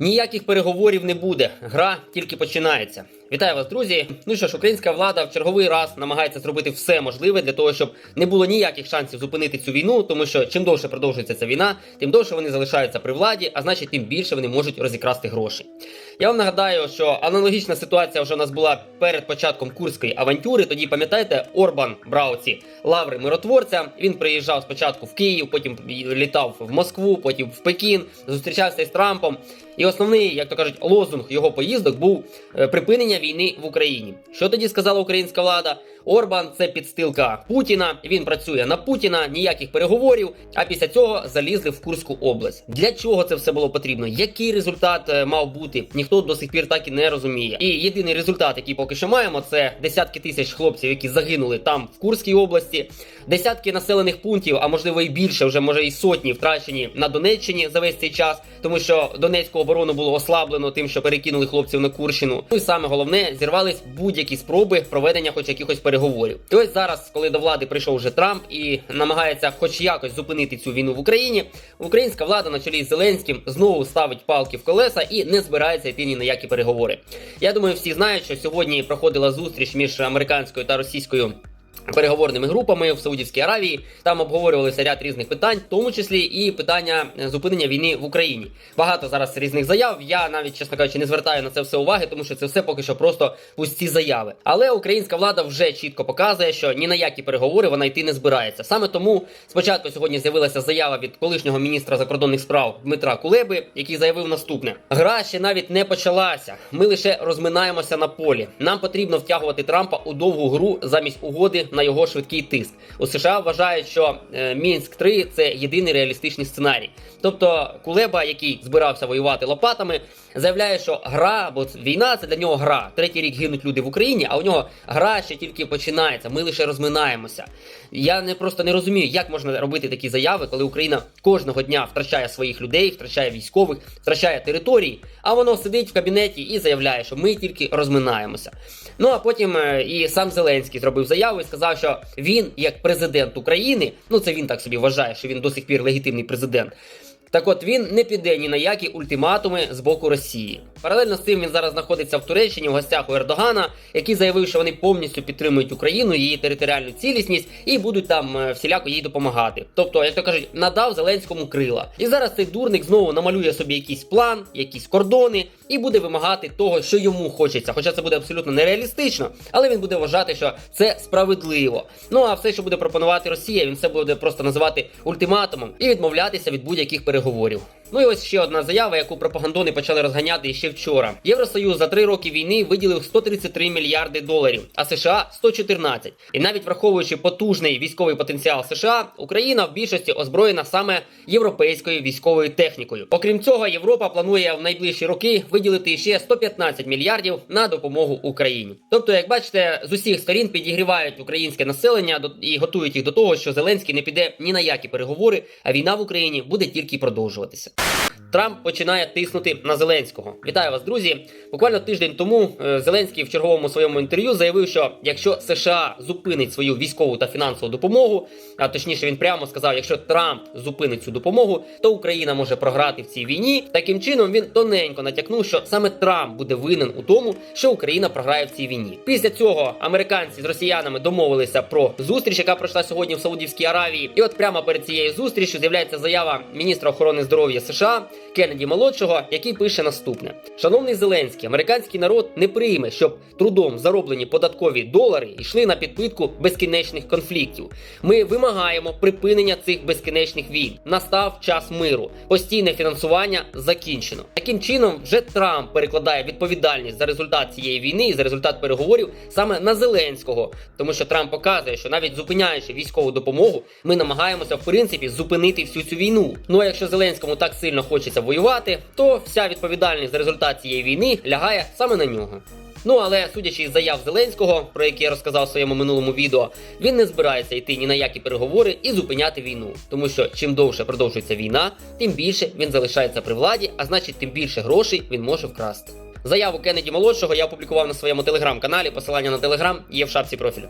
Ніяких переговорів не буде. Гра тільки починається. Вітаю вас, друзі. Ну що ж, українська влада в черговий раз намагається зробити все можливе для того, щоб не було ніяких шансів зупинити цю війну, тому що чим довше продовжується ця війна, тим довше вони залишаються при владі, а значить, тим більше вони можуть розікрасти гроші. Я вам нагадаю, що аналогічна ситуація вже у нас була перед початком курської авантюри. Тоді пам'ятаєте, Орбан брав ці лаври миротворця. Він приїжджав спочатку в Київ, потім літав в Москву, потім в Пекін, зустрічався із Трампом. І основний, як то кажуть, лозунг його поїздок був е, припинення війни в Україні. Що тоді сказала українська влада? Орбан це підстилка Путіна. Він працює на Путіна, ніяких переговорів. А після цього залізли в Курську область. Для чого це все було потрібно? Який результат е, мав бути? Ніхто до сих пір так і не розуміє. І єдиний результат, який поки що маємо, це десятки тисяч хлопців, які загинули там в Курській області, десятки населених пунктів, а можливо і більше, вже може і сотні втрачені на Донеччині за весь цей час, тому що Донецьку оборону було ослаблено тим, що перекинули хлопців на Курщину. Ну і саме головне, зірвались будь-які спроби проведення хоч якихось переговорів. І ось зараз, коли до влади прийшов вже Трамп і намагається хоч якось зупинити цю війну в Україні, українська влада на чолі з Зеленським знову ставить палки в колеса і не збирається йти ні на які переговори. Я думаю, всі знають, що сьогодні проходила зустріч між американською та російською. Переговорними групами в Саудівській Аравії там обговорювалися ряд різних питань, в тому числі і питання е, зупинення війни в Україні. Багато зараз різних заяв. Я навіть, чесно кажучи, не звертаю на це все уваги, тому що це все поки що просто пусті заяви. Але українська влада вже чітко показує, що ні на які переговори вона йти не збирається. Саме тому спочатку сьогодні з'явилася заява від колишнього міністра закордонних справ Дмитра Кулеби, який заявив наступне: гра ще навіть не почалася. Ми лише розминаємося на полі. Нам потрібно втягувати Трампа у довгу гру замість угоди на його швидкий тиск. У США вважають, що е, Мінськ 3 це єдиний реалістичний сценарій. Тобто Кулеба, який збирався воювати лопатами, заявляє, що гра або війна це для нього гра. Третій рік гинуть люди в Україні, а у нього гра ще тільки починається. Ми лише розминаємося. Я не просто не розумію, як можна робити такі заяви, коли Україна кожного дня втрачає своїх людей, втрачає військових, втрачає території, а воно сидить в кабінеті і заявляє, що ми тільки розминаємося. Ну а потім е, і сам Зеленський зробив заяву сказав, що він, як президент України, ну це він так собі вважає, що він до сих пір легітимний президент. Так от він не піде ні на які ультиматуми з боку Росії. Паралельно з цим він зараз знаходиться в Туреччині в гостях у Ердогана, який заявив, що вони повністю підтримують Україну, її територіальну цілісність і будуть там е, всіляко їй допомагати. Тобто, як то кажуть, надав Зеленському крила. І зараз цей дурник знову намалює собі якийсь план, якісь кордони, і буде вимагати того, що йому хочеться. Хоча це буде абсолютно нереалістично, але він буде вважати, що це справедливо. Ну а все, що буде пропонувати Росія, він все буде просто називати ультиматумом і відмовлятися від будь-яких переговорів переговорів. Ну і ось ще одна заява, яку пропагандони почали розганяти ще вчора. Євросоюз за три роки війни виділив 133 мільярди доларів, а США 114. І навіть враховуючи потужний військовий потенціал США, Україна в більшості озброєна саме європейською військовою технікою. Окрім цього, Європа планує в найближчі роки виділити ще 115 мільярдів на допомогу Україні. Тобто, як бачите, з усіх сторін підігрівають українське населення і готують їх до того, що Зеленський не піде ні на які переговори, а війна в Україні буде тільки продовжуватися. Трамп починає тиснути на Зеленського. Вітаю вас, друзі. Буквально тиждень тому е, Зеленський в черговому своєму інтерв'ю заявив, що якщо США зупинить свою військову та фінансову допомогу, а точніше він прямо сказав, якщо Трамп зупинить цю допомогу, то Україна може програти в цій війні. Таким чином він тоненько натякнув, що саме Трамп буде винен у тому, що Україна програє в цій війні. Після цього американці з росіянами домовилися про зустріч, яка пройшла сьогодні в Саудівській Аравії. І от прямо перед цією зустрічю з'являється заява міністра охорони здоров'я США Кеннеді молодшого, який пише наступне: Шановний Зеленський, американський народ не прийме, щоб трудом зароблені податкові долари йшли на підпитку безкінечних конфліктів. Ми вимагаємо припинення цих безкінечних війн. Настав час миру. Постійне фінансування закінчено. Таким чином, вже Трамп перекладає відповідальність за результат цієї війни і за результат переговорів саме на Зеленського, тому що Трамп показує, що навіть зупиняючи військову допомогу, ми намагаємося в принципі зупинити всю цю війну. Ну а якщо Зеленському так сильно хочеться воювати, то вся відповідальність за результат цієї війни лягає саме на нього. Ну але судячи із заяв Зеленського, про які я розказав в своєму минулому відео, він не збирається йти ні на які переговори і зупиняти війну, тому що чим довше продовжується війна, тим більше він залишається при владі, а значить, тим більше грошей він може вкрасти. Заяву Кеннеді молодшого я опублікував на своєму телеграм-каналі. Посилання на телеграм є в шапці профілю.